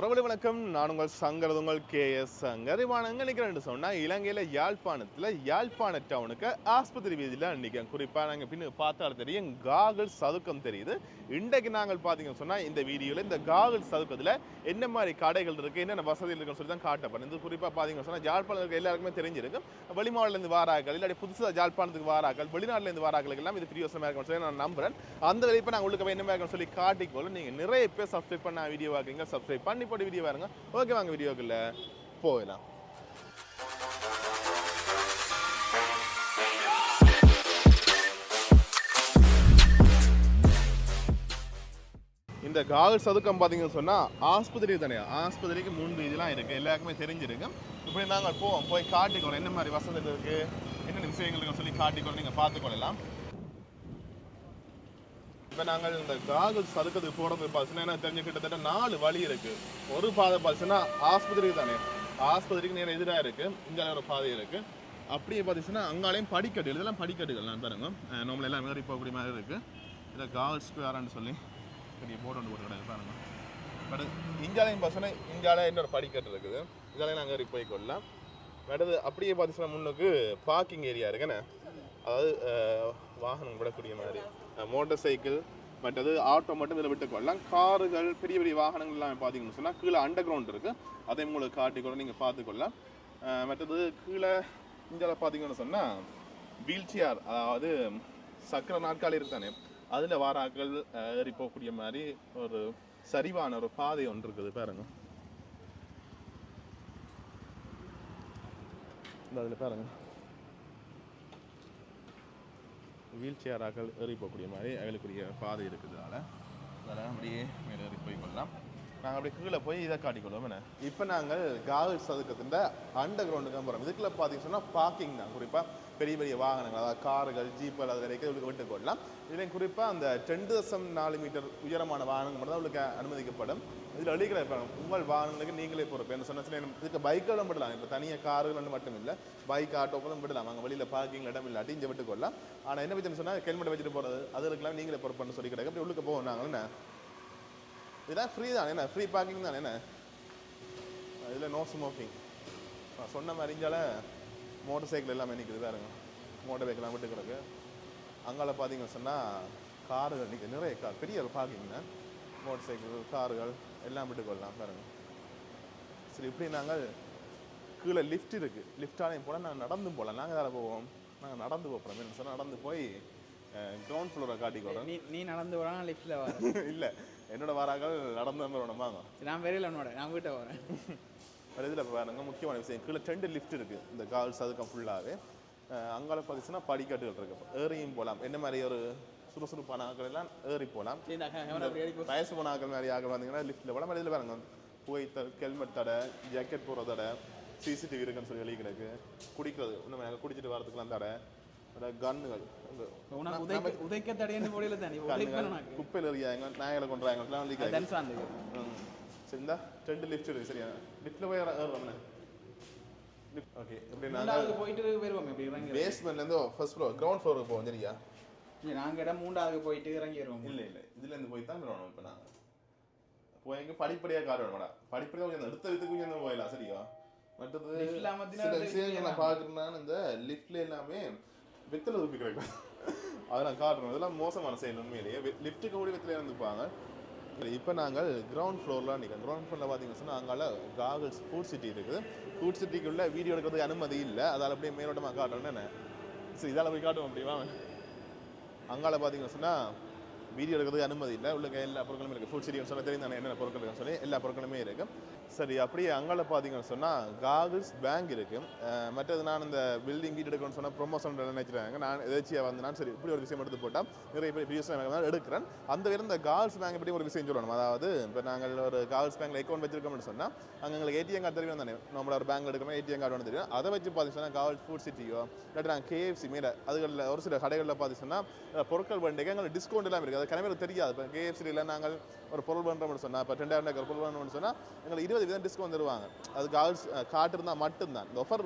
உறவுகளை வணக்கம். நான் உங்கள் சங்கரது உங்கள் கே எஸ் சங்கர். இவான் சொன்னால் இலங்கையில் யாழ்ப்பாணத்தில் யாழ்ப்பாண டவுனுக்கு ஆஸ்பத்திரி வீதியில் நிற்கிறேன் குறிப்பாக நாங்கள் பின்னு பார்த்தாலும் தெரியும். காகல் சதுக்கம் தெரியுது. இன்றைக்கு நாங்கள் பார்த்தீங்கன்னு சொன்னால் இந்த வீடியோவில் இந்த காகல் சதுக்கத்தில் என்ன மாதிரி கடைகள் இருக்குது என்னென்ன வசதிகள் இருக்குன்னு சொல்லி தான் காட்டப்படும். இது குறிப்பாக பார்த்தீங்கன்னு சொன்னால் யாழ்ப்பாணம் இருக்க எல்லாருக்குமே தெரிஞ்சிருக்கும். வெளிமாவட்டிலேருந்து வாராக்கள் இல்லாட்டி புதுசாக யாழ்ப்பாணத்துக்கு வாராக்கள் வெளிநாட்டிலேருந்து வாராக்களுக்கு எல்லாம் இது பிரியோசமாக இருக்கும்னு சொல்லி நான் நம்புகிறேன் அந்த வெளிப்போ நான் உங்களுக்கு என்ன மாதிரி இருக்குன்னு சொல்லி காட்டிக்கொள்ளும். நீங்கள் நிறைய பேர் சப்ஸ்கிரைப் பண்ண வீடியோ பார்க்குறீங்க சப்ஸ்கிரைப் பண்ணி போட்டு வீடியோ பாருங்க. ஓகே வாங்க வீடியோக்குள்ள போகலாம் இந்த கால் சதுக்கம் பார்த்தீங்கன்னு சொன்னால் ஆஸ்பத்திரி தனியாக ஆஸ்பத்திரிக்கு மூணு வீதிலாம் இருக்குது எல்லாருக்குமே தெரிஞ்சிருக்கும் இப்படி நாங்கள் போவோம். போய் காட்டிக்கொள்ளோம் என்ன மாதிரி வசதி இருக்குது என்னென்ன விஷயங்கள் இருக்குன்னு சொல்லி காட்டிக்கொள்ள நீங்கள் பார்த்துக்கொள்ளலாம். இப்போ நாங்கள் இந்த காகல் சதுக்கத்துக்கு போகிறது பார்த்தீங்கன்னா எனக்கு தெரிஞ்சு கிட்டத்தட்ட நாலு வழி இருக்கு. ஒரு பாதை பார்த்தீங்கன்னா ஆஸ்பத்திரிக்கு தானே. ஆஸ்பத்திரிக்கு நேரம் எதிராக இருக்கு. இங்கே ஒரு பாதை இருக்கு. அப்படியே பார்த்துச்சுன்னா அங்காலையும் படிக்கட்டு இதெல்லாம் படிக்கட்டுகள் நான் பாருங்க. நம்மள எல்லாம் மேரி போகக்கூடிய மாதிரி இருக்கு. இதில் காவல் ஸ்கொயரான்னு சொல்லி பெரிய போர்டு ஒன்று போட்டு கிடையாது பாருங்க. பட் இந்தியாலையும் பார்த்தீங்கன்னா இந்தியாவில் இன்னொரு படிக்கட்டு இருக்குது. இதாலையும் நாங்கள் ஏறி போய் கொள்ளலாம். அடுத்து அப்படியே பார்த்துச்சுன்னா முன்னுக்கு பார்க்கிங் ஏரியா இருக்குண்ணே அதாவது வாகனம் விடக்கூடிய மாதிரி. மோட்டார் சைக்கிள் மற்றது ஆட்டோ மட்டும் இதில் விட்டுக்கொள்ளலாம். காருகள் பெரிய பெரிய வாகனங்கள் எல்லாம் பார்த்தீங்கன்னு சொன்னால் கீழே அண்டர் கிரவுண்ட் இருக்குது அதை உங்களுக்கு காட்டிக்கூட நீங்கள் பார்த்துக்கொள்ளலாம் மற்றது கீழே இந்தியாவில் பார்த்தீங்கன்னு சொன்னால் வீல் சேர் அதாவது சக்கர நாற்காலி இருக்கானே அதில் வாராக்கள் ஏறி போகக்கூடிய மாதிரி ஒரு சரிவான ஒரு பாதை ஒன்று இருக்குது பாருங்க. இந்த அதில் பாருங்கள் வீல் சேராக்கள் ஏறி போகக்கூடிய மாதிரி அவளுக்குரிய பாதை இருக்குதுனால அதனால். அப்படியே மேலே ஏறி போய் கொள்ளலாம். நாங்கள் அப்படியே கீழே போய் இதை காட்டிக்கொள்வோம். என்ன? இப்போ நாங்கள் காவல் சதுக்கத்தின் அண்டர் கிரவுண்டுக்கு போகிறோம் இதுக்குள்ள பார்த்தீங்கன்னா சொன்னால் பார்க்கிங் தான். குறிப்பாக பெரிய பெரிய வாகனங்கள் அதாவது கார்கள் ஜீப்புகள் அது வரைக்கும் உங்களுக்கு விட்டு கொள்ளலாம். இதுலேயும் குறிப்பாக அந்த ரெண்டு தசம் நாலு மீட்டர் உயரமான வாகனங்கள் மட்டும் தான் உங்களுக்கு அனுமதிக்கப்படும். இதில் அழிக்கிற இப்போ உங்கள் வாகனங்களுக்கு நீங்களே பொறுப்பு. என்ன சொன்னா இதுக்கு பைக்கெல்லாம் விடலாம். இப்போ தனியாக காருகள் மட்டும் இல்லை பைக் ஆட்டோக்களும் விடலாம். அங்கே வெளியில் பார்க்கிங் இடம் இல்லாட்டி இங்கே விட்டு கொள்ளலாம். ஆனால் என்ன வச்சுன்னு சொன்னால் ஹெல்மெட் வச்சுட்டு போகிறது அதுக்கெல்லாம் நீங்களே பொறுப்புன்னு சொல்லி கிடக்கு. அப்படி உள்ளுக்கு போவோம் நாங்கள். என்ன? இதெல்லாம் ஃப்ரீ தான். என்ன? ஃப்ரீ பார்க்கிங் தான். என்ன? இதில் நோ ஸ்மோக்கிங் சொன்ன மாதிரி இங்கால மோட்டர் சைக்கிள் எல்லாமே நிற்குது பாருங்க. மோட்டர் பைக்கெல்லாம் விட்டு கிடக்கு. அங்கால பார்த்தீங்கன்னு சொன்னால் கார்கள் நிற்க நிறைய கார் பெரிய ஒரு மோட்டர் சைக்கிள் கார்கள் எல்லாம் விட்டு கொள்ளலாம் பாருங்க. சரி இப்படி நாங்கள் கீழே லிஃப்ட் இருக்குது லிஃப்டாலையும் போல நாங்கள் நடந்து போகலாம். நாங்கள் அதில் போவோம்? நாங்கள் நடந்து போகிறோம் என்ன சொன்னால் நடந்து போய் கிரவுண்ட் ஃப்ளோரை காட்டிக்கிறோம் நீ நீ நடந்து வரா லிஃப்ட்ல வர இல்லை என்னோட வாராக்கள் நடந்து வந்துடணும் வாங்க. நான் வெறியில் உன்னோட நான் வீட்டை வரேன் அது இதில் பாருங்க முக்கியமான விஷயம். கீழே ரெண்டு லிஃப்ட் இருக்குது இந்த கால்ஸ் அதுக்கும் ஃபுல்லாகவே அங்கால பார்த்தீங்கன்னா படிக்கட்டுகள் இருக்கு. ஏறியும் போகலாம் என்ன மாதிரி ஒரு சுறுசுறுப்பான ஆட்கள் எல்லாம் ஏறி போகலாம் வயசு போன மாதிரி ஆக வந்தீங்கன்னா லிஃப்ட்டில் போகலாம். இதில் பாருங்க. புகைத்த ஹெல்மெட் தடை ஜாக்கெட் போடுற தடை சிசிடிவி இருக்குன்னு சொல்லி வெளியே கிடக்கு குடிக்கிறது நாங்கள் குடிச்சிட்டு வரதுக்குலாம் தடை கன்னுகள் உதைக்க தடையன்னு போடையில தானே? குப்பையில் இருக்காங்க நாயகளை கொண்டுறாங்க அது தனுசு அந்த ம். சரி இந்தா ரெண்டு லிஃப்ட் இருக்கு சரியா? லிஃப்ட்ல போய் ஏறுறோம்ல ஓகே இப்படி நாங்கள் போயிட்டு வருவோம் இப்படி இறங்கி பேஸ்மெண்ட்ல இருந்து ஃபர்ஸ்ட் ஃப்ளோர் கிரவுண்ட் ஃப்ளோருக்கு போவோம் சரியா? நாங்கள் இடம் மூன்றாவது போயிட்டு இறங்கி வருவோம். இல்ல இல்ல. இதுல இருந்து போய் தான் வரணும் இப்போ நாங்க. போய் எங்க படிப்படியா கார் வேணுமாடா படிப்படியா கொஞ்சம் எடுத்த விதத்துக்கு கொஞ்சம் போயிடலாம் சரியா? மற்றது சில விஷயங்கள் நான் பார்க்குறேன்னா இந்த லிஃப்ட்ல எல்லாமே வெத்தலை ஊப்பி கிடைக்கும் அதை நான் காட்டுறேன். இதெல்லாம் மோசமான செயல் உண்மையிலேயே. லிஃப்ட்டுக்கு கூட வெத்தலை இருந்துப்பாங்க. இப்போ நாங்கள் கிரவுண்ட் ஃப்ளோரில் நிற்கிறோம் கிரவுண்ட் ஃப்ளோரில் பார்த்தீங்கன்னா சொன்னா அங்கால காகல்ஸ் ஃபுட் சிட்டி இருக்குது. ஃபுட் சிட்டிக்குள்ள வீடியோ எடுக்கிறதுக்கு அனுமதி இல்லை. அதால் அப்படியே மேலோட்டமாக காட்டணும் என்ன? சரி இதால் போய் காட்டுவோம் அப்படிவா அங்கால பார்த்தீங்கன்னு சொன்னால் வீடியோ எடுக்கிறதுக்கு அனுமதி இல்லை. உள்ள எல்லா பொருட்களும் இருக்குது ஃபுட் சிட்டின்னு சொல்ல தெரியும் தானே என்னென்ன பொருட்கள் இருக்குன்னு சொல்லி எல்லா பொருட்களுமே இருக்கும் சரி அப்படியே அங்கால பார்த்தீங்கன்னு சொன்னால் காகுல்ஸ் பேங்க் இருக்குது மற்றது நான் இந்த பில்டிங் வீடு எடுக்கணும்னு சொன்னால் ப்ரொமோஷன் நினைச்சிருக்காங்க நான் எதாச்சியாக வந்து நான் சரி இப்படி ஒரு விஷயம் எடுத்து போட்டால் நிறைய பேர் பிஎஸ் எடுக்கிறேன். அந்த இருந்த கால்ஸ் பேங்க் பற்றி ஒரு விஷயம் சொல்லணும். அதாவது இப்போ நாங்கள் ஒரு கால்ஸ் பேங்க்ல அக்கௌண்ட் வச்சிருக்கோம்னு சொன்னால் அங்கே எங்களுக்கு ஏடிஎம் கார்டு தெரியும் தானே. நம்மளோட ஒரு பேங்க் எடுக்கணும் ஏடிஎம் கார்டு ஒன்று தெரியும். அதை வச்சு பார்த்தீங்கன்னா காவல் ஃபுட் சிட்டியோ இல்லாட்டி நாங்கள் கேஎஃப்சி மேலே அதுகளில் ஒரு சில கடைகளில் பார்த்தீங்கன்னா பொருட்கள் வண்டிக்கு எங்களுக்கு டிஸ்கவுண்ட் எல்லாம் இருக்குது அது கனவேருக்கு தெரியாது. இப்போ கேஎஃப்சியில் நாங்கள் ஒரு பொருள் பண்ணுறோம்னு சொன்னால் இப்போ ரெண்டாயிரம் ரூபாய்க்கு பொருள் பண்ணணும்னு சொன்னால் எங்களுக்கு இருபது வீதம் டிஸ்கவுண்ட் தருவாங்க அது கார்ட்ஸ் காட்டு இருந்தால் மட்டும்தான். இந்த ஆஃபர்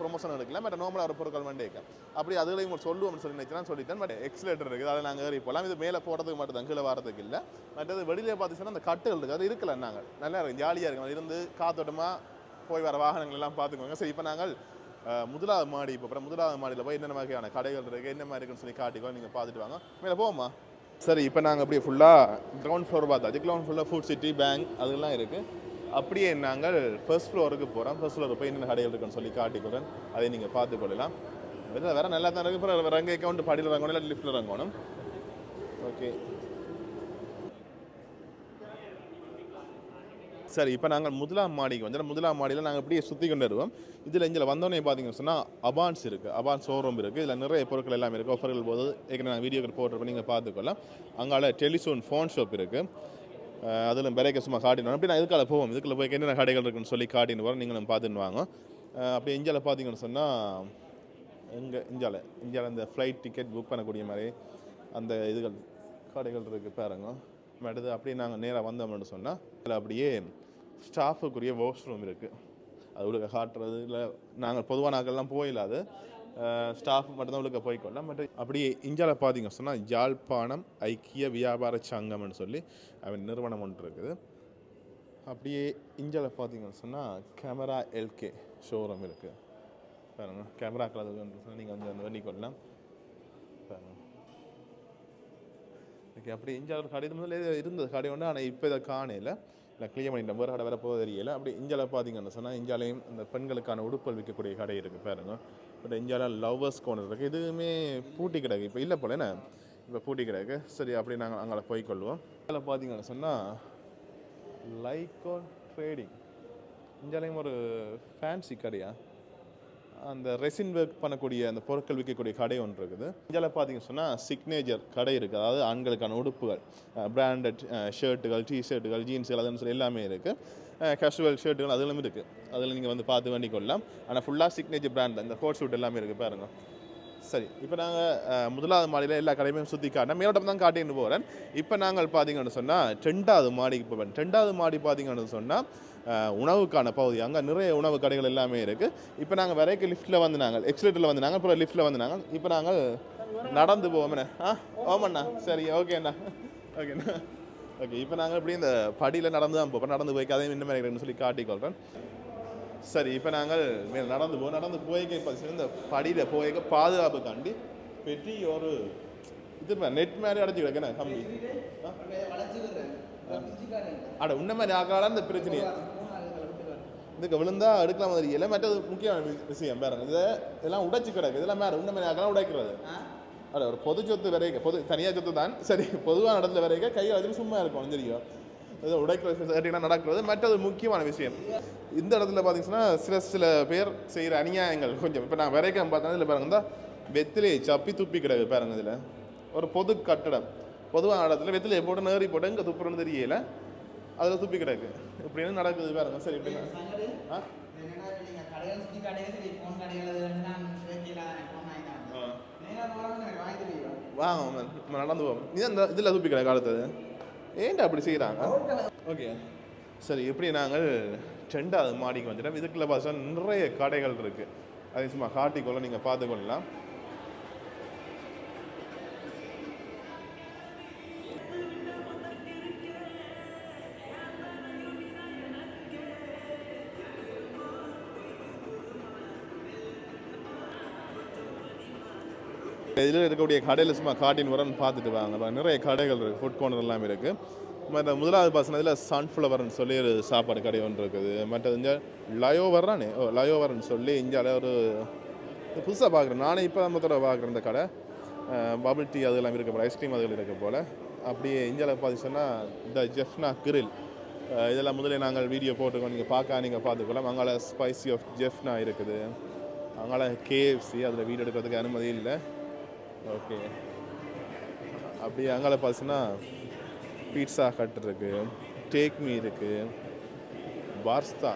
ப்ரொமோஷன் எடுக்கல பட் நார்மலாக ஒரு பொருட்கள் வண்டிக்கு அப்படி அதுலேயும் உங்களுக்கு சொல்லுவோம்னு சொல்லி நினைச்சேன் சொல்லிட்டேன். பட் எக்ஸலேட்டர் இருக்குது அதை நாங்கள் ஏறி போகலாம் இது மேலே போகிறதுக்கு மட்டும் தான் கீழே வரதுக்கு இல்லை. மற்றது வெளியிலே பார்த்தீங்கன்னா அந்த கட்டுகள் இருக்குது. அது இருக்கல நாங்கள் நல்லா இருக்கும் ஜாலியாக இருக்கும் இருந்து காத்தோட்டமாக போய் வர வாகனங்கள் எல்லாம் பார்த்துக்கோங்க. சரி இப்போ நாங்கள் முதலாவது மாடி இப்போ அப்புறம் முதலாவது மாடியில் போய் என்னென்ன வகையான கடைகள் இருக்குது என்ன மாதிரி இருக்குன்னு சொல்லி காட்டிக்கோ நீங்கள் பார்த்துட்டு வாங்க. மேலே போவோமா? சரி இப்போ நாங்கள் அப்படியே ஃபுல்லாக கிரவுண்ட் ஃப்ளோர் பார்த்தாச்சு கிரவுண்ட் ஃப்ளோரில் ஃபுட் சிட்டி பேங்க் அதெல்லாம் இருக்குது அப்படியே நாங்கள் ஃபர்ஸ்ட் ஃப்ளோருக்கு போகிறோம் ஃபர்ஸ்ட் ஃப்ளோர் போய் என்னென்ன கடைகள் இருக்குன்னு சொல்லி காட்டிக்கிறேன் அதை நீங்கள் பார்த்து கொள்ளலாம். வேறு நல்லா தான் இருக்குது அப்புறம் ரங்க அக்கௌண்ட் படியில் ரங்கணும் இல்லை லிஃப்ட்டில் ரங்கணும் ஓகே சரி இப்போ நாங்கள் முதலாம் மாடிக்கு வந்து முதலாம் மாடியில் நாங்கள் இப்படியே சுற்றி கொண்டு வருவோம் இதில் இங்கே வந்தோடனே பார்த்தீங்கன்னு சொன்னால் அபான்ஸ் இருக்குது அபான்ஸ் ஷோரூம் இருக்குது இதில் நிறைய பொருட்கள் எல்லாமே இருக்குது ஆஃபர்கள் போது ஏற்கனவே நான் வீடியோக்கள் போட்டிருப்பேன் நீங்கள் பார்த்துக்கொள்ளலாம். அங்கால டெலிசோன் ஃபோன் ஷாப் இருக்குது அதில் பிறகு சும்மா காட்டினோம். அப்படி நான் இதுக்கால போவோம். இதுக்குள்ள போய் என்னென்ன கடைகள் இருக்குன்னு சொல்லி காட்டின்னு வரோம். நீங்களும் பார்த்துன்னு வாங்க. அப்படி அப்படியே இந்தியாவில் பார்த்தீங்கன்னு சொன்னால் எங்கள் இந்தியாவில் இந்தியாவில் இந்த ஃப்ளைட் டிக்கெட் புக் பண்ணக்கூடிய மாதிரி அந்த இதுகள் கடைகள் இருக்குது பாருங்க. அடுத்து அப்படியே நாங்கள் நேராக வந்தோம்னு சொன்னால் அதில் அப்படியே ஸ்டாஃபுக்குரிய வாஷ் ரூம் இருக்குது அது உள்ள காட்டுறது இல்லை நாங்கள் பொதுவாக நாங்கள்லாம் போயிடாது ஸ்டாஃப் மட்டும்தான் உள்ளுக்க போய்க்கொள்ளலாம் பட் அப்படியே இந்தியாவில் பார்த்தீங்க சொன்னால் யாழ்ப்பாணம் ஐக்கிய வியாபார சங்கம்னு சொல்லி அவன் நிறுவனம் ஒன்று இருக்குது. அப்படியே இந்தியாவில் பார்த்தீங்கன்னு சொன்னால் கேமரா எல்கே ஷோரூம் இருக்குது பாருங்க கேமரா அது நீங்கள் வந்து வந்து பண்ணிக்கொள்ளலாம் பாருங்க. ஓகே அப்படி இந்தியாவில் கடை முதல்ல இருந்தது கடை ஒன்று ஆனால் இப்போ இதை காணையில் இல்லை கிளியர் பண்ணிட்டேன். வேறு கடை வேறு போக தெரியல. அப்படி இந்தியாவில் பார்த்தீங்கன்னு சொன்னால் இந்தியாலையும் இந்த பெண்களுக்கான உடுப்பல் விற்கக்கூடிய கடை இருக்குது பாருங்க. பட் இந்தியாவில் லவ்வர்ஸ் கோனர் இருக்குது. இதுவுமே பூட்டி கிடக்கு. இப்போ இல்லை போல என்ன? இப்போ பூட்டி கிடக்கு. சரி அப்படி நாங்கள் அங்கே போய்க்கொள்வோம். இதில் பார்த்தீங்கன்னு சொன்னால் லைக்கோ ட்ரேடிங் இந்தியாலையும் ஒரு ஃபேன்சி கடையா? அந்த ரெசின் ஒர்க் பண்ணக்கூடிய அந்த பொருட்கள் விற்கக்கூடிய கடை ஒன்று இருக்குது. இந்தியாவில் பார்த்தீங்கன்னு சொன்னால் சிக்னேச்சர் கடை இருக்குது. அதாவது ஆண்களுக்கான உடுப்புகள் பிராண்டட் ஷர்ட்டுகள் டிஷர்ட்டுகள் ஜீன்ஸுகள் அதுன்னு சொல்லி எல்லாமே இருக்குது கேஷுவல் ஷர்ட்டுகள் அதெல்லாம் இருக்குது அதில் நீங்கள் வந்து பார்த்து வேண்டிக் கொள்ளலாம். ஆனால் ஃபுல்லாக சிக்னேச்சர் பிராண்ட் இந்த கோட் ஷூட் எல்லாமே இருக்குது பாருங்கள் சரி இப்போ நாங்கள் முதலாவது மாடியில் எல்லா கடையுமே சுற்றி காட்டினா மேலோட்டம் தான் காட்டின்னு போகிறேன் இப்போ நாங்கள் பார்த்தீங்கன்னு சொன்னால் ரெண்டாவது மாடிக்கு போவேன். ரெண்டாவது மாடி பார்த்தீங்கன்னு சொன்னால் உணவுக்கான பகுதி. அங்கே நிறைய உணவு கடைகள் எல்லாமே இருக்குது இப்போ நாங்கள் வரைக்கும் லிஃப்ட்டில் வந்து நாங்கள் எக்ஸ்லேட்டரில் வந்து நாங்கள் அப்புறம் லிஃப்ட்டில் வந்து நாங்கள் இப்போ நாங்கள் நடந்து போவோம்ண்ணே ஆ ஓமண்ணா. சரி ஓகேண்ணா ஓகேண்ணா ஓகே இப்போ நாங்கள் இப்படி இந்த படியில் நடந்து தான் போகிறோம் நடந்து போய் கதையும் இந்த சொல்லி காட்டிக்கொள்கிறேன் சரி இப்போ நாங்கள் மேல் நடந்து போ நடந்து போய்க்க பார்த்தீங்கன்னா இந்த படியில் போய்க்க பாதுகாப்புக்காண்டி பெரிய ஒரு இது நெட் மாதிரி அடைச்சி கிடக்குண்ணே கம்பி? அட உன்ன மாதிரி ஆக்கால இந்த பிரச்சனை இதுக்கு விழுந்தா எடுக்கலாம் மாதிரி. இல்லை மற்றது முக்கியமான விஷயம் பாருங்க. இதை இதெல்லாம் உடைச்சு கிடக்கு. இதெல்லாம் வேற உன்ன மாதிரி ஆக்கலாம் உடைக்கிறது? அட ஒரு பொது சொத்து வரைக்க பொது தனியாக சொத்து தான் சரி பொதுவான இடத்துல வரைக்க கையை வச்சுட்டு சும்மா இருக்கும் தெரியும் உடைக்கிறது சரியான நடக்கிறது. மற்றது முக்கியமான விஷயம். இந்த இடத்துல பார்த்தீங்கன்னா சில சில பேர் செய்கிற அநியாயங்கள் கொஞ்சம். இப்போ நான் வரைக்கம் பார்த்தா இதில் பாருங்க இந்த வெத்திலே சப்பி துப்பி கிடக்கு பாருங்க இதில். ஒரு பொது கட்டடம். பொதுவான இடத்துல வெத்திலே போட்டு நேரி போட்டு எங்கே துப்புறன்னு தெரியல. அதில் துப்பி கிடக்கு. இப்படின்னு நடக்குது பாருங்க சரி இப்படி ஆ? வாங்க நடந்து போவோம். இது அந்த இதில் துப்பி கிடக்கு அடுத்தது? ஏன்டா அப்படி செய்கிறாங்க ஓகே. சரி எப்படி நாங்கள் ரெண்டாவது மாடிக்கு வந்துட்டோம். இதுக்குள்ள பார்த்தா நிறைய கடைகள் இருக்குது அதை சும்மா காட்டிக்கொள்ள நீங்கள் பார்த்துக்கொள்ளலாம் இதில் இருக்கக்கூடிய கடையில் சும்மா காட்டின் உரம்னு பார்த்துட்டு வாங்க. நிறைய கடைகள் இருக்குது ஃபுட் கார்னர் எல்லாம் இருக்குது மற்ற முதலாவது பாசனத்தில் சன்ஃப்ளவர்னு சொல்லி ஒரு சாப்பாடு கடை ஒன்று இருக்குது. மற்றது இங்கே லயோவர்றானே ஓ லயோவர்னு சொல்லி இந்தியாவில் ஒரு புதுசாக பார்க்குறேன். நானே இப்போ தான் முதல்ல பார்க்குறேன் இந்த கடை. பபிள் டீ அதெல்லாம் இருக்க போல் ஐஸ்கிரீம் அதுகள் இருக்க போல். அப்படியே இந்தியாவில் பார்த்தீங்கன்னா இந்த ஜெஃப்னா கிரில் இதெல்லாம் முதலே நாங்கள் வீடியோ போட்டுக்கோம் நீங்கள் பார்க்க நீங்கள் பார்த்துக்கலாம். அங்கால ஸ்பைசி ஆஃப் ஜெஃப்னா இருக்குது. அங்கால கேஎஃப்சி அதில் வீடியோ எடுக்கிறதுக்கு அனுமதி இல்லை. ஓகே. அப்படியே அங்கால பார்த்தீங்கன்னா பீட்சா ஹட் இருக்கு டேக் மீ இருக்கு பார்ஸ்தா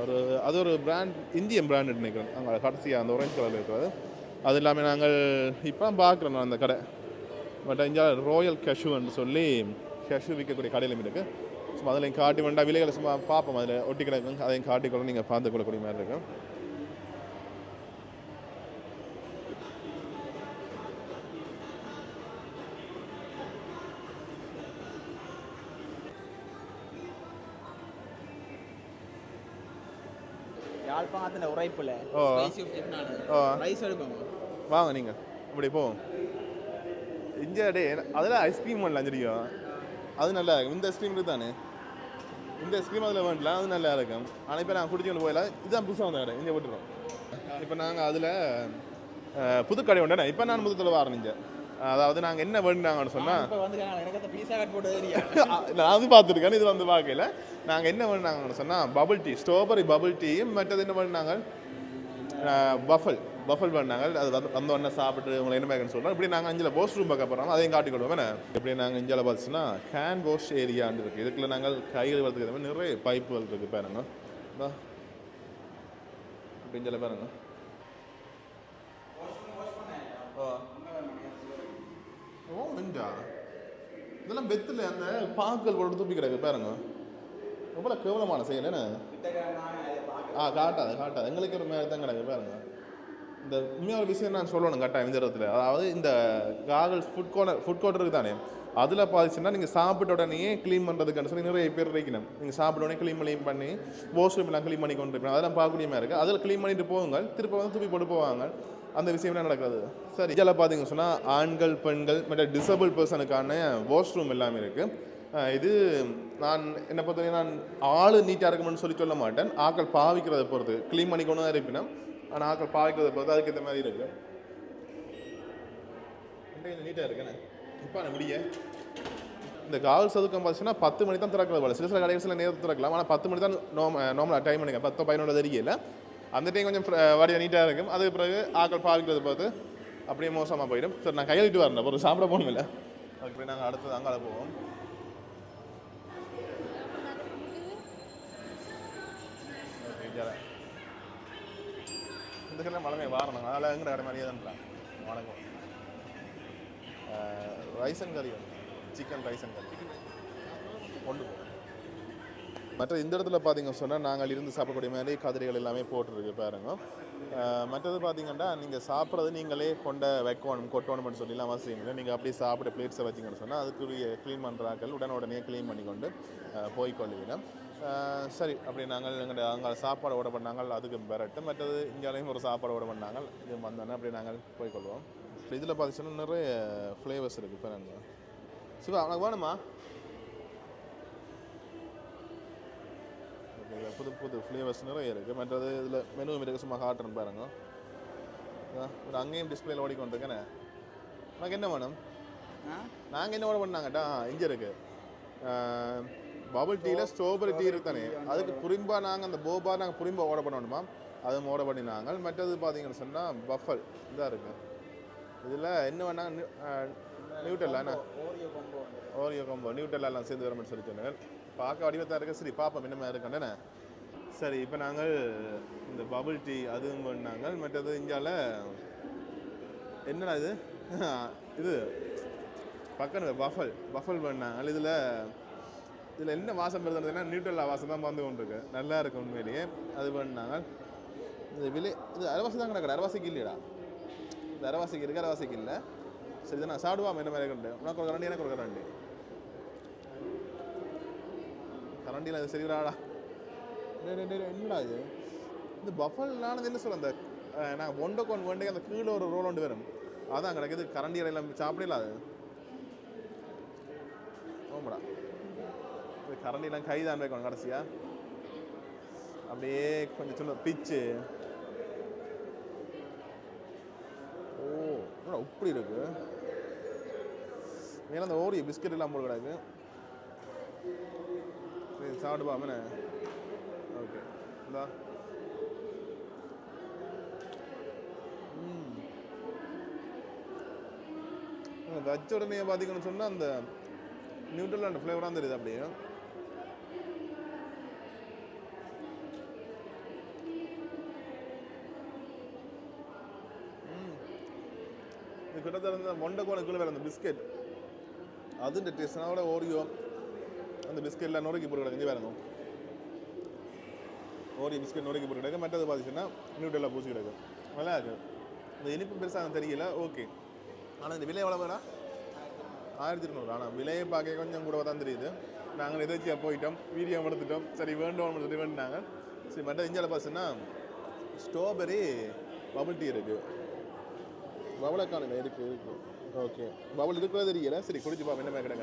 ஒரு அது ஒரு பிராண்ட் இந்தியன் பிராண்ட் நினைக்கிறேன். அங்கே கடைசியாக அந்த ஒரேஞ்ச் கலரில் இருக்கிறது. அது இல்லாமல் நாங்கள் இப்போ பார்க்குறோம் நான் அந்த கடை. பட் இங்கே ராயல் கஷுன்னு சொல்லி கஷு விற்கக்கூடிய கடையிலும் இருக்குது சும்மா அதில் காட்டி வேண்டாம் விலைகளை சும்மா பார்ப்போம். அதில் ஒட்டி கிடக்கும் அதையும் கூட நீங்கள் பார்த்து கொள்ளக்கூடிய மாதிரி இருக்கும் யாழ்ப்பாணத்துல உரைப்புல ஓ. ஓ. ரைஸ் எடுப்போம் வாங்க நீங்கள் இப்படி போவோம் இங்கே டே அதில் ஐஸ்கிரீம் பண்ணலாம் தெரியும் அது நல்லா இருக்கும். இந்த ஐஸ்கிரீம் தானே இந்த ஐஸ்கிரீம் அதில் வேண்டலாம் அது நல்லா இருக்கும். ஆனால் இப்போ நாங்கள் குடிச்சு கொண்டு போயிடலாம் இதுதான் புதுசாக வந்த கடை. இங்கே விட்டுறோம் இப்போ நாங்கள் அதில் புதுக்கடை உண்டா இப்போ நான் புதுத்தில் வரேன் இங்கே. அதாவது நாங்கள் என்ன வேண்டாங்கன்னு சொன்னால் நான் அது பார்த்துருக்கேன். இது வந்து பார்க்கல நாங்கள் என்ன பண்ணாங்கன்னு சொன்னால் bubble tea strawberry bubble tea மற்றது என்ன பண்ணாங்க பஃபல் பஃபல் பண்ணாங்க அது வந்து உடனே சாப்பிட்டு உங்களை என்ன மேகன்னு சொல்கிறோம் இப்படி நாங்கள் அஞ்சில் போஸ்ட் ரூம் பார்க்க போகிறோம் அதையும் காட்டிக்கொள்வோம் என்ன? இப்படி நாங்கள் இஞ்சில் பார்த்துச்சுன்னா ஹேண்ட் வாஷ் ஏரியான்னு இருக்குது இதுக்குள்ள நாங்கள் கைகள் வளர்த்துக்கிற மாதிரி நிறைய பைப்புகள் இருக்குது பாருங்க. இஞ்சில் பாருங்க. ஓ நெஞ்சா இதெல்லாம் பெத்தில் அந்த பாக்கள் போட்டு தூப்பி கிடக்கு பாருங்க. எவ்வளோ கேவலமான செயல் என்ன? ஆ காட்டாது காட்டாது. எங்களுக்கு ஒரு மாதிரி தான் கிடக்கு பாருங்க. இந்த இன்னொரு விஷயம் நான் சொல்லணும் கட்டாயம் இந்த இடத்துல. அதாவது இந்த Cargills food corner food court தானே அதில் பாதிச்சுன்னா நீங்கள் சாப்பிட்ட உடனே க்ளீன் பண்ணுறதுக்கான சொல்லி நிறைய பேர் இருக்கணும். நீங்கள் சாப்பிட்ட உடனே க்ளீன் பண்ணி பண்ணி வாஷ் ரூம்லாம் க்ளீன் பண்ணி கொண்டு இருப்பேன் அதெல்லாம் பார்க்கக்கூடிய மாதிரி இருக்குது அதில் க்ளீன் பண்ணிட்டு போவாங்க திருப்ப வந்து தூப்பி போட்டு போவாங்க. அந்த விஷயம்லாம் நடக்கிறது சரி இதில் பார்த்தீங்க சொன்னால் ஆண்கள் பெண்கள் மற்ற டிசபிள் பர்சனுக்கான வாஷ் ரூம் எல்லாமே இருக்குது இது நான் என்னை பொறுத்தவரைக்கும் நான் ஆள் நீட்டாக இருக்கணும்னு சொல்லி சொல்ல மாட்டேன். ஆக்கள் பாவிக்கிறதை பொறுத்து க்ளீன் பண்ணிக்கணும் தான் இருப்பினும் ஆனால் ஆக்கள் பாவிக்கிறதை பொறுத்து அதுக்கு மாதிரி இருக்குது நீட்டாக இருக்கேண்ணே இப்போ நான் முடிய. இந்த காவல் சதுக்கம் பார்த்தீங்கன்னா பத்து மணி தான் திறக்கிறது போல. சில சில கடைகள் சில நேரத்தில் திறக்கலாம். ஆனால் பத்து மணி தான் நோம் நார்மலாக டைம் பண்ணுங்க பத்தோ பதினொன்று தெரியல அந்த டைம் கொஞ்சம் வடியாக நீட்டாக இருக்கும். அது பிறகு ஆக்கள் பாவிக்கிறத பார்த்து அப்படியே மோசமாக போயிடும். சரி நான் கையெழுத்து வரேன். ஒரு சாப்பிட போகணும் இல்லை. அதுக்கு நாங்கள் அடுத்தது அங்கால போவோம். ஓகே, இந்த கடையில் மழை வாரணும் அதனால் எங்கிற கடை மாதிரியே தான் வணக்கம். ரைசன் கறி வந்து சிக்கன் ரைசன் கறி கொண்டு போ. மற்ற இந்த இடத்துல பார்த்தீங்க சொன்னால் நாங்கள் இருந்து சாப்பிடக்கூடிய மாதிரி கதிரைகள் எல்லாமே போட்டிருக்கு பாருங்க. மற்றது பார்த்தீங்கன்னா நீங்கள் சாப்பிட்றது நீங்களே கொண்ட வைக்கணும் கொட்டணும்னு சொல்லிலாம் அவசியம் இல்லை. நீங்கள் அப்படியே சாப்பிட பிளேட்ஸை வச்சிங்கன்னு சொன்னால் அதுக்குரிய க்ளீன் பண்ணுறாக்கள் உடனே க்ளீன் பண்ணி கொண்டு அஹ் சரி அப்படி நாங்கள் எங்கள்கிட்ட அங்கே சாப்பாடு ஓட பண்ணாங்க அதுக்கு பெரட்டு மற்றது இங்கேயும் ஒரு சாப்பாடு ஓட பண்ணாங்க இது வந்தோன்னே அப்படி நாங்கள் போய்க்கொள்வோம் இதில் பார்த்தீங்கன்னா நிறைய ஃப்ளேவர்ஸ் இருக்குது இப்போ நாங்கள் சிவா உனக்கு வேணுமா? இதுல புது புது ஃப்ளேவர்ஸ் நிறைய இருக்குது மற்றது இதில் மெனுவும் இருக்குது சும்மா காட்டுறேன் பாருங்க. ஒரு அங்கேயும் டிஸ்பிளேல ஓடிக்கொண்டிருக்கேனே. உனக்கு என்ன வேணும்? நாங்கள் என்ன ஓட பண்ணாங்கட்டா? இங்கே இருக்கு. பபுள் டீயில் ஸ்ட்ராபெரி டீ இருக்கு தானே அதுக்கு புரிம்பா நாங்கள் அந்த போபா நாங்கள் புரிம்பா ஓட பண்ணணுமா அதுவும் ஓட பண்ணினாங்க. மற்றது பார்த்தீங்கன்னு சொன்னால் பஃபல் இதாக இருக்கு. இதில் என்ன வேணாங்க நியூட்டல் என்ன? Oreo combo Oreo combo Nutella எல்லாம் சேர்ந்து வரணும்னு சொல்லி சொன்னாங்க பார்க்க வடிவத்தான் இருக்க. சரி பார்ப்போம். என்ன மாதிரி இருக்கானே சரி இப்போ நாங்கள் இந்த பபுள் டீ அதுவும் பண்ணாங்க மற்றது இந்தியாவில் என்னடா இது? இது பக்கம் பஃபல் பஃபல் பண்ணாங்க இதில் இதில் என்ன வாசம் வருதுன்னா நியூட்ரல்லா வாசம் தான் வந்து கொண்டிருக்கு. நல்லா இருக்கு உண்மையிலேயே. அது பண்ணாங்க இது விலை இது அரவாசி தான் கிடக்குற அரவாசிக்கு இல்லையடா. இது அரவாசிக்கு இருக்குது அரவாசிக்கு இல்லை. சரி இதை நான் சாப்பிடுவாம. என்ன மாதிரி கரண்டு உனக்கு ஒரு எனக்கு ஒரு கரண்டியில் அது சரிடாடா டேய், டேய், டேய், என்னடா இது? இந்த பஃபல்னானது என்ன சொல்ல அந்த நாங்கள் நாங்கள் ஒண்டக்கோன் வேண்டிய அந்த கீழே ஒரு ரோல் ஒன்று வரும். அதான் கிடைக்குது கரண்டி இடையில சாப்பிடல அது. ஓமடா இது கரண்டிலாம் கை தான் வைக்கணும் கடைசியா. அப்படியே கொஞ்சம் சொல்லுவோம் பிச்சு. ஓ இப்படி இருக்கு? மேலே அந்த ஓரிய பிஸ்கட் எல்லாம் போட்டு கிடக்கு சரி சாப்பிடுப்பா மேனே ஓகே. இந்தா. ம். வச்ச உடனே பார்த்தீங்கன்னு சொன்னால் அந்த நியூட்ரல் அண்ட் ஃப்ளேவராக தெரியுது அப்படியே. ம். இது கிட்டத்தட்ட இந்த மொண்டைக்கோணுக்குள்ள வேற அந்த பிஸ்கெட். அதுன்ற கூட ஓரியோ அந்த பிஸ்கெட்டில் நொறுக்கி போட்டு கிடக்கு. வேறங்க ஓரியோ பிஸ்கெட் நொறுக்கி போட்டு கிடக்கு. மற்றது பார்த்துச்சுன்னா நியூட்ரெல்லாம் பூச்சி கிடக்கு. நல்லா இருக்குது இந்த இனிப்பு பெருசாக தெரியல. ஓகே ஆனால் இந்த விலை எவ்வளோ வேணா ஆயிரத்தி இருநூறு. ஆனால் விலையை பார்க்க கொஞ்சம் கூட தான் தெரியுது. நாங்கள் எதாச்சியாக போயிட்டோம். வீடியோ எடுத்துட்டோம். சரி வேண்டும் சொல்லி வேண்டாங்க சரி மற்ற இந்தியாவில் பார்த்துன்னா ஸ்ட்ராபெரி பபுள் டீ இருக்குது பபுளை இருக்குது இருக்குது ஓகே பபுள் இருக்கிறது தெரியல. சரி குடிச்சு பார்ப்போம் என்ன மேக்கடை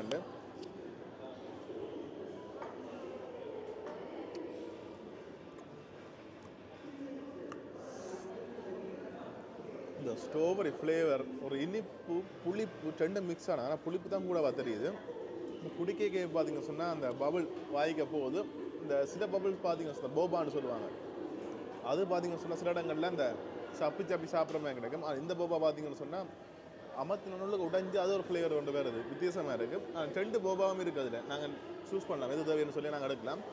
இந்த ஸ்ட்ராபெரி ஃப்ளேவர் ஒரு இனிப்பு புளிப்பு ரெண்டும் மிக்ஸ் ஆன ஆனால் புளிப்பு தான் கூட தெரியுது. குடிக்க பார்த்தீங்க சொன்னால் அந்த பபுள் வாய்க்க போகுது. இந்த சில பபுள்ஸ் பார்த்தீங்க சொன்னால் போபான்னு சொல்லுவாங்க. அது பார்த்தீங்க சொன்னால் சில இடங்கள்ல அந்த சப்பி சப்பி சாப்பிட்ற மாதிரி கிடைக்கும். ஆனால் இந்த போபா பார்த்தீங்கன்னு சொன்னால் அமர்த்தின நூலுக்கு உடைஞ்சு அது ஒரு ஃப்ளேவர் கொண்டு வருது. வித்தியாசமாக இருக்குது ரெண்டு போபாவும் இருக்குது அதில். நாங்கள் சூஸ் பண்ணலாம். எது தேவைன்னு சொல்லி நாங்கள் எடுக்கலாம்.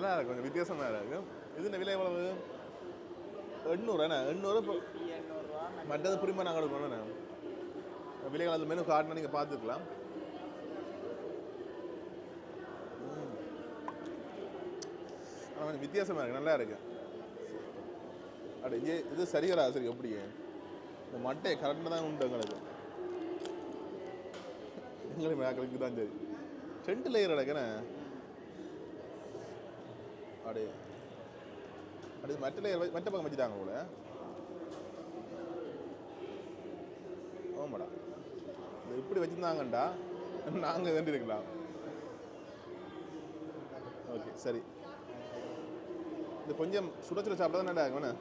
நல்லா இருக்கும் கொஞ்சம் வித்தியாசமாக இருக்கும் இது இந்த விலை எவ்வளவு? எண்ணூறு என்ன எண்ணூறு மற்றது புரியுமா நாங்கள் கொடுக்கணும் என்ன விலைகள் அது மெனு காட்டினா நீங்கள் பார்த்துக்கலாம். ம். கொஞ்சம் வித்தியாசமாக இருக்கு. நல்லா இருக்கு. அட இது இது சரியா சரி எப்படியே இந்த மட்டை கரெக்டாக தான் உண்டு எங்களுக்கு. எங்களுக்கு மேக்களுக்கு தான் சரி. ரெண்டு லேயர் கிடக்குண்ணே அடே. அடி மற்ற லேயர் மற்ற பக்கம் வச்சுட்டாங்க போல. ஆமாடா. இது இப்படி வச்சுருந்தாங்கண்டா. நாங்கள் வேண்டி இருக்கலாம். ஓகே சரி. இது கொஞ்சம் சுட சுட சாப்பிட்டா தான் நல்லா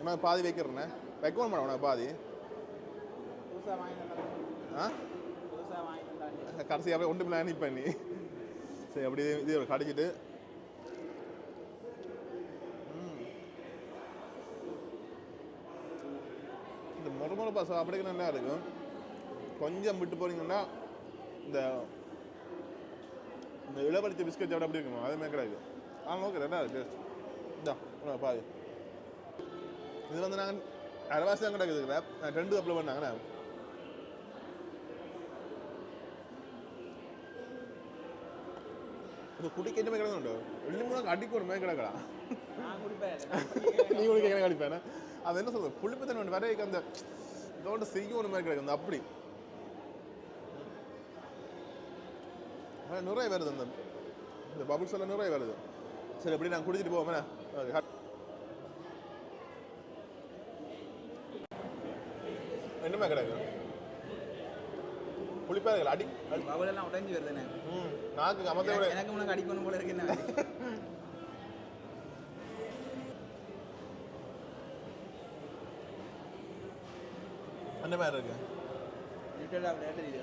உனக்கு பாதி வைக்கிறேண்ணே வைக்கணும் மேடம் உனக்கு பாதி? ஆ? கடைசி அப்படியே ஒன்று பிளான் பண்ணி. சரி அப்படியே இது கடிச்சிட்டு ம். இந்த முறமுறை சாப்பிடுக்கு நல்லா இருக்கும்? கொஞ்சம் விட்டு போனீங்கன்னா இந்த இந்த இளவரிச்ச பிஸ்கட் அப்படி இருக்குமா அதே மாதிரி கிடையாது. ஆ ஓகே நல்லா இருக்கு இந்தா உணவு பாரு. இது வந்து நாங்கள் அரைவாசி தான் கிடக்குது நான் ரெண்டு கப்பில் பண்ணாங்கண்ணே. இது குடிக்க என்ன கிடக்குண்டோ மூணு அடிக்கு ஒரு மாதிரி கிடக்கலாம் நீ உனக்கு என்ன கடிப்பேன்? அது என்ன சொல்றது? புளிப்பு ஒன்று வரைக்கும் அந்த இதோட செய்யும் மாதிரி கிடக்கு அந்த அப்படி. நிறைய வருது அந்த இந்த பபுள்ஸ் எல்லாம் நிறைய வருது சரி அப்படி நான் குடிச்சிட்டு போவேன் என்னமே கிடக்கு? புளிப்பா இருக்குல்ல அடி அடி- பவுலெல்லாம் உடைஞ்சு வருதுண்ணே. ம் நாக்கு எனக்கு- எனக்கு உனக்கு அடிக்கணும் போல இருக்கு என்ன அந்த மாதிரி இருக்கு? லிட்டர் அப்படியே தெரியுது.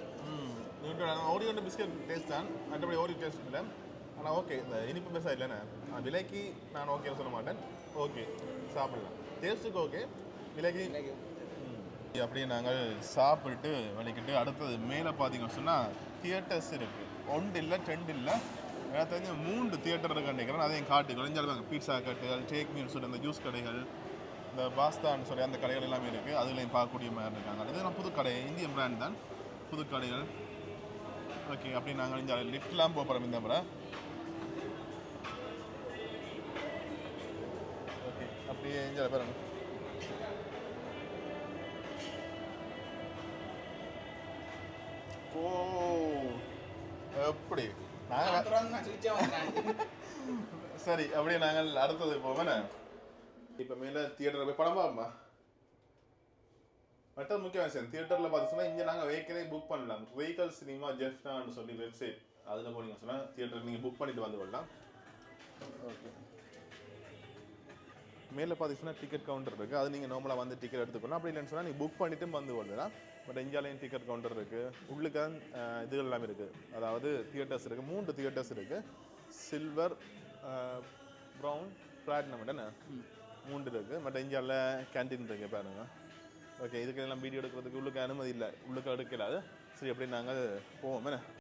ஓரியோ பிஸ்கட் டேஸ்ட் தான். மற்றபடி ஓரியோ டேஸ்ட் இல்லை. ஆனால் ஓகே இந்த இனிப்பு பெருசாக இல்லைண்ணே விலைக்கு நான் ஓகேன்னு சொல்ல மாட்டேன். ஓகே சாப்பிடலாம். டேஸ்ட்டுக்கு ஓகே விலைக்கு. அப்படியே நாங்கள் சாப்பிட்டு வலிக்கிட்டு அடுத்தது மேலே பார்த்தீங்கன்னு சொன்னால் தியேட்டர்ஸ் இருக்குது ஒன்று இல்லை ரெண்டு இல்லை. எனக்கு தெரிஞ்ச மூன்று தியேட்டர் இருக்கு நினைக்கிறேன். அதையும் காட்டி குறைஞ்சாலும் பீட்சா கட்டுகள் டேக் சொல்லி அந்த ஜூஸ் கடைகள் இந்த பாஸ்தான்னு சொல்லி அந்த கடைகள் எல்லாமே இருக்குது அதுலேயும் பார்க்கக்கூடிய மாதிரி இருக்காங்க. இது நான் புது கடை இந்தியன் பிராண்ட் தான். புது கடைகள். ஓகே அப்படி நாங்கள் இந்த லிஃப்ட்லாம் போகிறோம் இந்த முறை. ஓகே அப்படியே இங்கே பாருங்க. ஓ எப்படி? நாங்கள் சரி அப்படியே நாங்கள் அடுத்தது போவேன் இப்போ மேலே தியேட்டர் போய் படம் பார்ப்போமா? மற்றது முக்கிய விஷயம் தியேட்டரில் பார்த்துச்சுன்னா இங்கே நாங்கள் வேக்கனே புக் பண்ணலாம். வெஹிக்கல் சினிமா ஜெஃப்னான்னு சொல்லி வெப்சைட் அதில் போனீங்க சொன்னால் தியேட்டர் நீங்கள் புக் பண்ணிட்டு வந்து கொள்ளலாம். ஓகே மேலே பார்த்தீங்கன்னா டிக்கெட் கவுண்டர் இருக்குது அது நீங்கள் நார்மலாக வந்து டிக்கெட் எடுத்துக்கணும் அப்படி இல்லைன்னு சொன்னால் நீங்கள் புக் பண்ணிட்டு வந்து கொள்ளலாம். பட் இந்தியாலையும் டிக்கெட் கவுண்டர் இருக்குது உள்ளுக்க இதுகள் எல்லாமே இருக்குது அதாவது தியேட்டர்ஸ் இருக்குது மூன்று தியேட்டர்ஸ் இருக்குது சில்வர் ப்ரௌன் பிளாட்டினம் என்ன மூண்டு இருக்குது பட் இந்தியாவில் கேண்டீன் இருக்கு பாருங்க. ஓகே இதுக்கு எல்லாம் வீடியோ எடுக்கிறதுக்கு உள்ளுக்கு அனுமதி இல்லை. உள்ளுக்கு எடுக்கலாது சரி எப்படி நாங்கள் போவோம் என்ன?